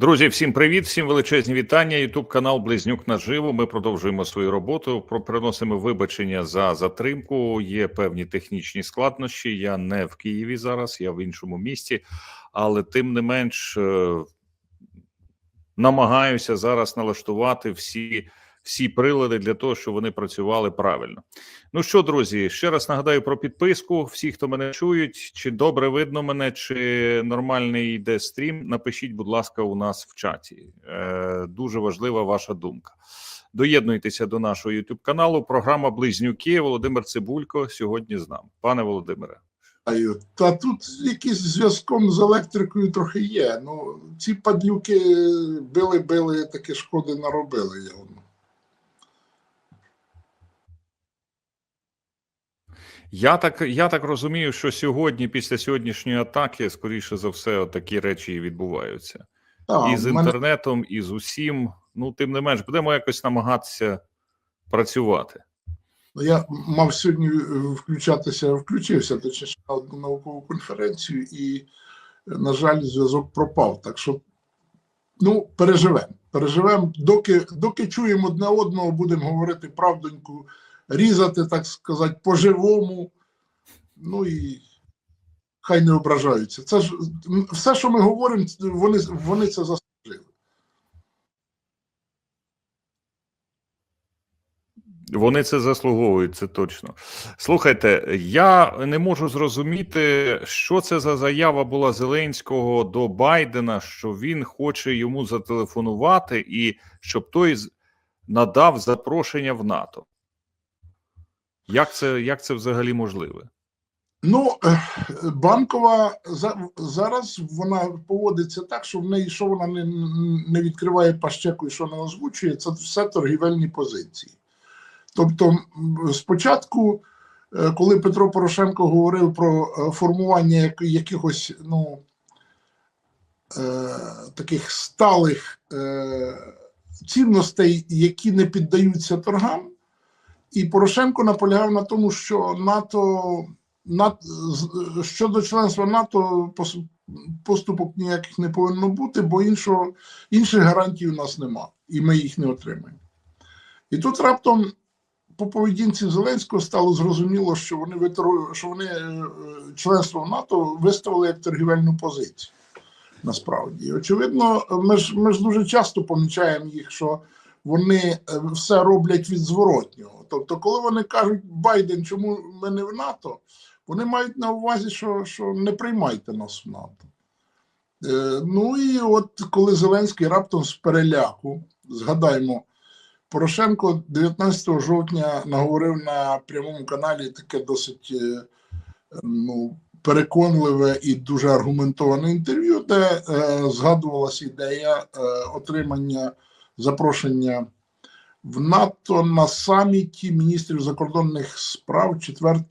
Друзі, всім привіт, всім величезні вітання. Ютуб канал Близнюк наживо. Ми продовжуємо свою роботу. Про приносимо вибачення за затримку. Є певні технічні складнощі. Я не в Києві зараз, я в іншому місті, але тим не менш е, намагаюся зараз налаштувати всі. Всі прилади для того, щоб вони працювали правильно. Ну що, друзі, ще раз нагадаю про підписку. Всі, хто мене чують, чи добре видно мене, чи нормальний йде стрім. Напишіть, будь ласка, у нас в чаті. Е, Дуже важлива ваша думка. Доєднуйтеся до нашого youtube каналу. Програма Близнюки. Володимир Цибулько сьогодні з нами. Пане Володимире. Та тут якийсь зв'язком з електрикою трохи є. Ну, ці падлюки били-били, таке шкоди наробили його. Я так я так розумію, що сьогодні, після сьогоднішньої атаки, скоріше за все, такі речі і відбуваються. Та, і з в мене- інтернетом, і з усім. Ну, тим не менш, будемо якось намагатися працювати. Я мав сьогодні е, включатися, включився точніше на одну наукову конференцію, і, на жаль, зв'язок пропав. Так що, ну, переживемо. Переживемо, доки, доки чуємо одне одного, будемо говорити правдоньку, різати, так сказати, по-живому. Ну і хай не ображаються. Це ж все, що ми говоримо, вони, вони це заслужили. Вони це заслуговують, це точно. Слухайте, я не можу зрозуміти, що це за заява була Зеленського до Байдена, що він хоче йому зателефонувати і щоб той надав запрошення в НАТО. Як це, як це взагалі можливе? Ну, е, банкова за- зараз вона поводиться так, що в неї що вона не, не відкриває пащеку і що не озвучує, це все торгівельні позиції. Тобто, спочатку, е, коли Петро Порошенко говорив про е, формування якихось ну, таких сталих цінностей, які не піддаються торгам, і Порошенко наполягав на тому, що НАТО. На- з- щодо членства НАТО поступок ніяких не повинно бути, бо іншого, інших гарантій у нас нема, і ми їх не отримаємо. І тут раптом по поведінці Зеленського стало зрозуміло, що вони витор- що вони е, членство в НАТО виставили як торгівельну позицію. Насправді, очевидно, ми ж ми ж дуже часто помічаємо їх, що вони е, все роблять від зворотнього. Тобто, коли вони кажуть Байден, чому ми не в НАТО, вони мають на увазі, що, що не приймайте нас в НАТО. Е, ну і от коли Зеленський раптом з переляку, згадаємо, Порошенко 19 жовтня наговорив на прямому каналі таке досить е, ну, переконливе і дуже аргументоване інтерв'ю, де е, згадувалася ідея е, отримання запрошення в НАТО на саміті міністрів закордонних справ 4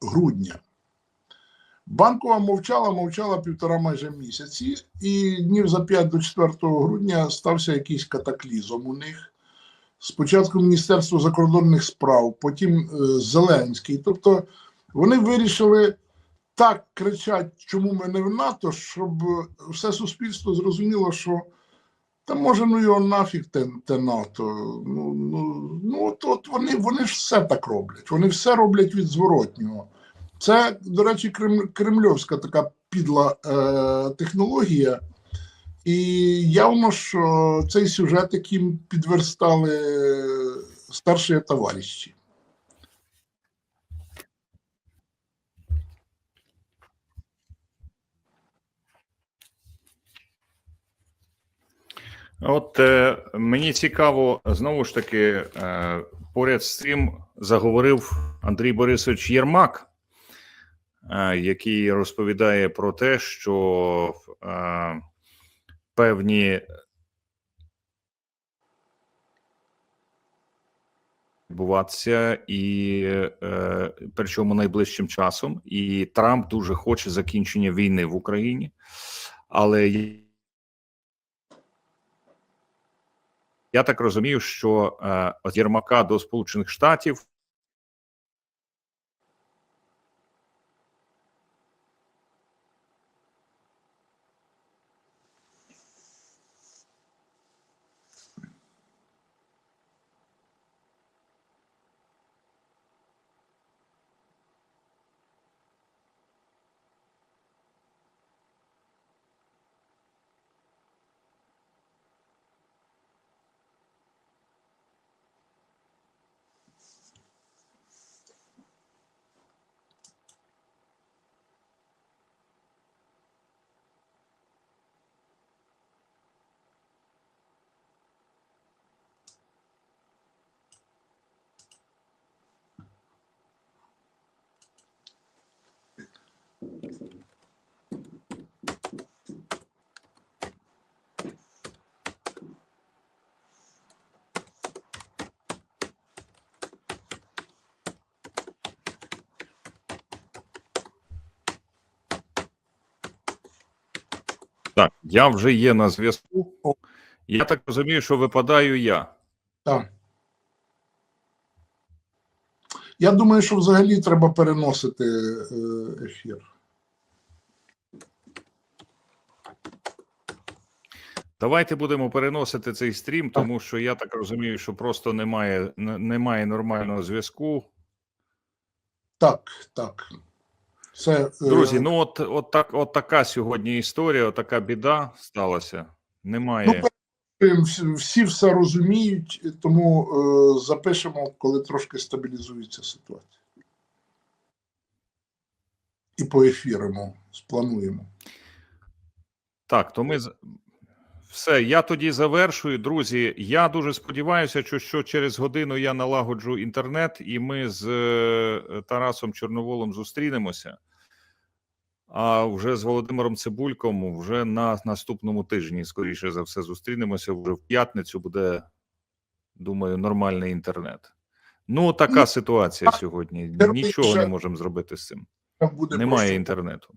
грудня. Банкова мовчала, мовчала півтора майже місяці, і днів за 5 до 4 грудня стався якийсь катаклізм у них. Спочатку Міністерство закордонних справ, потім е, Зеленський. Тобто вони вирішили так кричати, чому ми не в НАТО, щоб все суспільство зрозуміло, що та може ну його нафіг те, те НАТО. Ну, ну, ну от, от вони, вони ж все так роблять. Вони все роблять від зворотнього. Це, до речі, крем, кремльовська така підла е, технологія. І явно, що цей сюжет, яким підверстали старші товариші. От е, мені цікаво, знову ж таки, е, поряд з цим заговорив Андрій Борисович Єрмак, е, який розповідає про те, що е, певні відбуватися, і е, причому найближчим часом, і Трамп дуже хоче закінчення війни в Україні, але Я так розумію, що е, от Єрмака до Сполучених Штатів Так, я вже є на зв'язку. Я так розумію, що випадаю я. Так. Я думаю, що взагалі треба переносити е, ефір. Давайте будемо переносити цей стрім, тому що я так розумію, що просто немає, немає нормального зв'язку. Так, так. Це, е, Друзі, ну от, от, так, от така сьогодні історія, от така біда сталася. Немає. Ну, всі, все розуміють, тому е, запишемо, коли трошки стабілізується ситуація. І поефіримо, сплануємо. Так, то ми все. Я тоді завершую. Друзі. Я дуже сподіваюся, що, що через годину я налагоджу інтернет, і ми з е, Тарасом Чорноволом зустрінемося. А вже з Володимиром Цибульком вже на наступному тижні, скоріше за все, зустрінемося. Вже в п'ятницю буде, думаю, нормальний інтернет. Ну, така Ну, ситуація сьогодні. Нічого не можемо зробити з цим. Буде Немає інтернету.